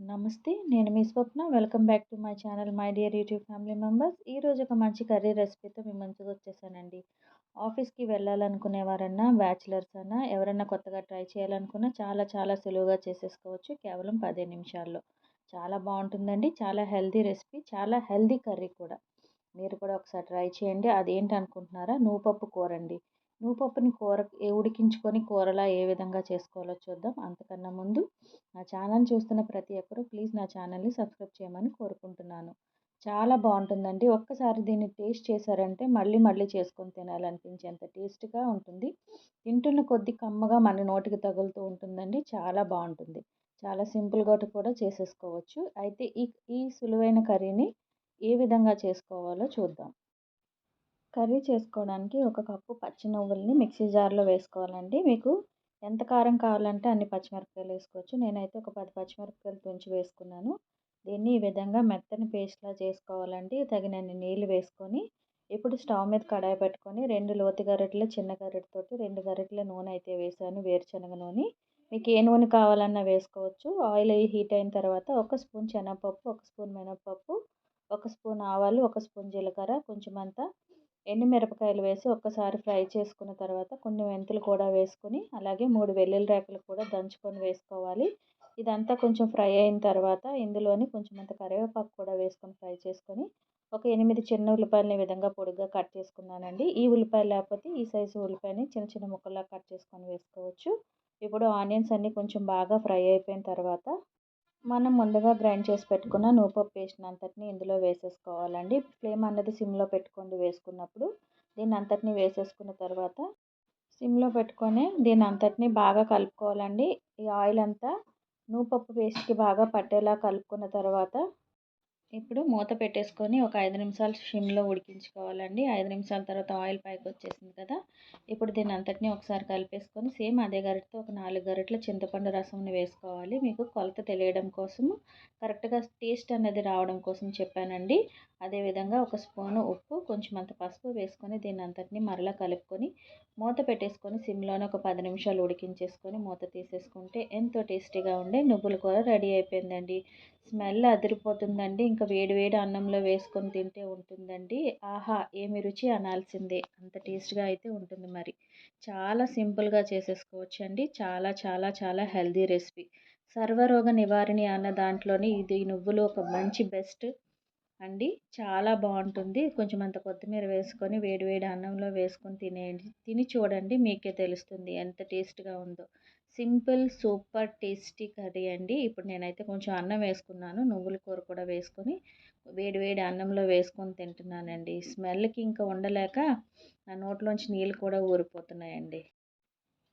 నమస్తే నేను మీ Swapna. Welcome back to my channel my dear YouTube family members. ఈరోజు ఒక మంచి కర్రీ రెసిపీతో మీ ముందుకు వచ్చేసానండి. ఆఫీస్కి వెళ్ళాలనుకునే వారన్నా బ్యాచిలర్స్ అన్నా ఎవరన్నా కొత్తగా ట్రై చేయాలనుకున్నా చాలా చాలా సులువుగా చేసేసుకోవచ్చు. కేవలం పదే నిమిషాల్లో. చాలా బాగుంటుందండి. చాలా హెల్దీ రెసిపీ చాలా హెల్దీ కర్రీ కూడా. మీరు కూడా ఒకసారి ట్రై చేయండి. అదేంటి అనుకుంటున్నారా నూపప్పు కూర అండి నూపప్పుని కూర ఉడికించుకొని కూరలా ఏ విధంగా చేసుకోవాలో చూద్దాం. అంతకన్నా ముందు నా ఛానల్ చూస్తున్న ప్రతి ఒక్కరూ ప్లీజ్ నా ఛానల్ని సబ్స్క్రైబ్ చేయమని కోరుకుంటున్నాను. చాలా బాగుంటుందండి. ఒక్కసారి దీన్ని టేస్ట్ చేశారంటే మళ్ళీ మళ్ళీ చేసుకొని తినాలనిపించేంత టేస్ట్గా ఉంటుంది. తింటున్న కొద్ది కమ్మగా మన నోటికి తగులుతూ ఉంటుందండి. చాలా బాగుంటుంది. చాలా సింపుల్గా కూడా చేసేసుకోవచ్చు. అయితే ఈ ఈ సులువైన కర్రీని ఏ విధంగా చేసుకోవాలో చూద్దాం. కర్రీ చేసుకోవడానికి ఒక కప్పు పచ్చి నువ్వుల్ని మిక్సీ జార్లో వేసుకోవాలండి. మీకు ఎంత కారం కావాలంటే అన్ని పచ్చిమిరపకాయలు వేసుకోవచ్చు. నేనైతే ఒక పది పచ్చిమిరపకాయలు తుంచి వేసుకున్నాను. దీన్ని ఈ విధంగా మెత్తని పేస్ట్లా చేసుకోవాలండి. తగినన్ని నీళ్ళు వేసుకొని ఇప్పుడు స్టవ్ మీద కడాయి పెట్టుకొని రెండు లోతు గరిటెలు చిన్న గరిటెతోటి రెండు గరిటెల నూనె అయితే వేసాను వేరుశనగ నూనె. మీకు ఏ నూనె కావాలన్నా వేసుకోవచ్చు. ఆయిల్ హీట్ అయిన తర్వాత ఒక స్పూన్ శనగపప్పు ఒక స్పూన్ మినపప్పు ఒక స్పూన్ ఆవాలు ఒక స్పూన్ జీలకర్ర కొంచెం అంతా ఎండుమిరపకాయలు వేసి ఒక్కసారి ఫ్రై చేసుకున్న తర్వాత కొన్ని మెంతులు కూడా వేసుకొని అలాగే మూడు వెల్లుల్లి రేకలు కూడా దంచుకొని వేసుకోవాలి. ఇదంతా కొంచెం ఫ్రై అయిన తర్వాత ఇందులోని కొంచెం అంత కరివేపాకు కూడా వేసుకొని ఫ్రై చేసుకొని ఒక ఎనిమిది చిన్న ఉల్లిపాయలని ఈ విధంగా పొడిగ్గా కట్ చేసుకున్నానండి. ఈ ఉల్లిపాయలు లేకపోతే ఈ సైజు ఉల్లిపాయని చిన్న చిన్న ముక్కల్లా కట్ చేసుకొని వేసుకోవచ్చు. ఇప్పుడు ఆనియన్స్ అన్నీ కొంచెం బాగా ఫ్రై అయిపోయిన తర్వాత మనం ముందుగా గ్రైండ్ చేసి పెట్టుకున్న నూపప్పు పేస్ట్ అంతటిని ఇందులో వేసేసుకోవాలండి. ఫ్లేమ్ అన్నది సిమ్లో పెట్టుకోండి వేసుకున్నప్పుడు. దీన్ని అంతటిని వేసేసుకున్న తర్వాత సిమ్లో పెట్టుకొని దీన్ని అంతటిని బాగా కలుపుకోవాలండి. ఈ ఆయిల్ అంతా నూపప్పు పేస్ట్కి బాగా పట్టేలా కలుపుకున్న తర్వాత ఇప్పుడు మూత పెట్టేసుకొని ఒక ఐదు నిమిషాలు సిమ్లో ఉడికించుకోవాలండి. ఐదు నిమిషాల తర్వాత ఆయిల్ పైకి వచ్చేసింది కదా. ఇప్పుడు దీని అంతటినీ ఒకసారి కలిపేసుకొని సేమ్ అదే గరిటతో ఒక నాలుగు గరిటల చింతపండు రసంని వేసుకోవాలి. మీకు కొలత తెలియడం కోసము కరెక్ట్గా టేస్ట్ అనేది రావడం కోసం చెప్పానండి. అదేవిధంగా ఒక స్పూను ఉప్పు కొంచెం అంత పసుపు వేసుకొని దీని అంతటినీ మరలా కలుపుకొని మూత పెట్టేసుకొని సిమ్లోనే ఒక పది నిమిషాలు ఉడికించేసుకొని మూత తీసేసుకుంటే ఎంతో టేస్టీగా ఉండే నువ్వుల కూర రెడీ అయిపోయిందండి. స్మెల్ అదిరిపోతుందండి. ఇంకా వేడివేడి అన్నంలో వేసుకొని తింటే ఉంటుందండి. ఆహా ఏమి రుచి అనాల్సిందే. అంత టేస్ట్గా అయితే ఉంటుంది మరి. చాలా సింపుల్గా చేసేసుకోవచ్చు అండి చాలా చాలా చాలా హెల్దీ రెసిపీ. సర్వరోగ నివారణి అన్న దాంట్లోని ఇది నువ్వులు ఒక మంచి బెస్ట్ అండి. చాలా బాగుంటుంది. కొంచెం అంత కొత్తిమీర వేసుకొని వేడివేడి అన్నంలో వేసుకొని తినేయండి. తిని చూడండి మీకే తెలుస్తుంది ఎంత టేస్ట్గా ఉందో. సింపుల్ సూపర్ టేస్టీ కర్రీ అండి. ఇప్పుడు నేనైతే కొంచెం అన్నం వేసుకున్నాను. నువ్వుల కూర కూడా వేసుకొని వేడి వేడి అన్నంలో వేసుకొని తింటున్నానండి. స్మెల్కి ఇంకా ఉండలేక నా నోట్లోంచి నీళ్ళు కూడా ఊరిపోతున్నాయండి.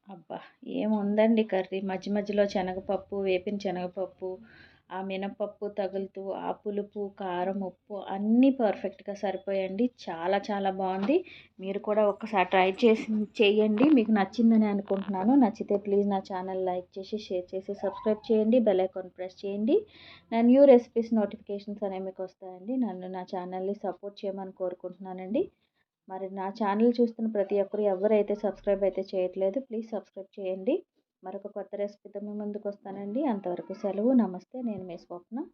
అబ్బా! ఏముందండి కర్రీ? మధ్య మధ్యలో శనగపప్పు వేపిన శనగపప్పు ఆ మినపప్పు తగులుతూ ఆ పులుపు కారం ఉప్పు అన్నీ పర్ఫెక్ట్గా సరిపోయండి. చాలా చాలా బాగుంది. మీరు కూడా ఒకసారి ట్రై చేసి చేయండి. మీకు నచ్చిందని అనుకుంటున్నాను. నచ్చితే ప్లీజ్ నా ఛానల్ లైక్ చేసి షేర్ చేసి సబ్స్క్రైబ్ చేయండి. బెల్ ఐకాన్ ప్రెస్ చేయండి. నా న్యూ రెసిపీస్ నోటిఫికేషన్స్ అనేవి మీకు వస్తాయండి. నన్ను నా ఛానల్ని సపోర్ట్ చేయమని కోరుకుంటున్నానండి. మరి నా ఛానల్ చూస్తున్న ప్రతి ఒక్కరు ఎవరైతే సబ్స్క్రైబ్ అయితే చేయట్లేదు ప్లీజ్ సబ్స్క్రైబ్ చేయండి. మరొక కొత్త రెసిపీతో మీ ముందుకు వస్తానండి. అంతవరకు సెలవు నమస్తే. నేను మీ స్వప్న.